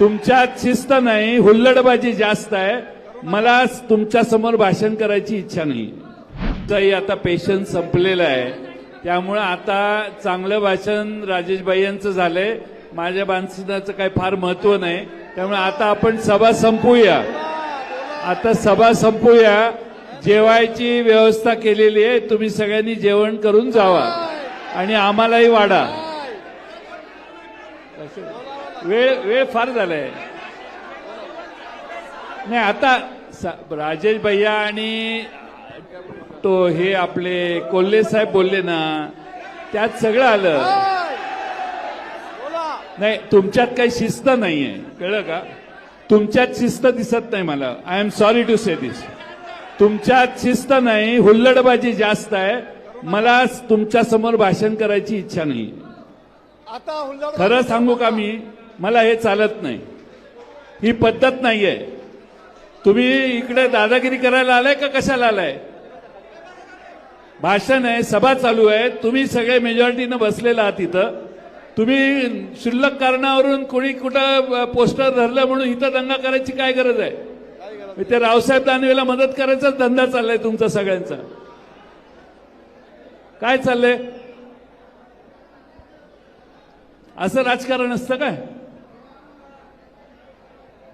तुमच्यात शिस्त नाही हुल्लडबाजी जास्त आहे. मला तुमच्यासमोर भाषण करायची इच्छा नाही. काही आता पेशन्स संपलेला आहे. त्यामुळे आता चांगलं भाषण राजेशबाई यांचं झालंय. माझ्या भाषणाचं काही फार महत्त्व नाही. त्यामुळे आता आपण सभा संपूया. आता सभा संपूया. जेवायची व्यवस्था केलेली आहे. तुम्ही सगळ्यांनी जेवण करून जावा. आणि आम्हालाही वाढा. वेळ वेळ फार झालाय. नाही आता राजेश भैया आणि तो हे आपले कोल्हे साहेब बोलले ना त्यात सगळं आलं. नाही तुमच्यात काही शिस्त नाहीये कळलं का? तुमच्यात शिस्त दिसत नाही मला. I am sorry to say this तुमच्यात शिस्त नाही हुल्लडबाजी जास्त आहे. मला तुमच्यासमोर भाषण करायची इच्छा नाही. खरं सांगू का मी? मला हे चालत नाही. ही पद्धत नाही आहे तुम्ही इकडे दादागिरी करायला आलाय का कशाला आलाय? भाषण आहे सभा चालू आहे. तुम्ही सगळे मेजॉरिटीनं बसलेला आहात इथं. तुम्ही शुल्लक कारणावरून कोणी कुठं पोस्टर धरलं म्हणून इथं दंगा करायची काय गरज आहे? ते रावसाहेब दानवेला मदत करायचाच धंदा चाललाय तुमचा सगळ्यांचा. काय चाललंय? असं राजकारण असतं काय?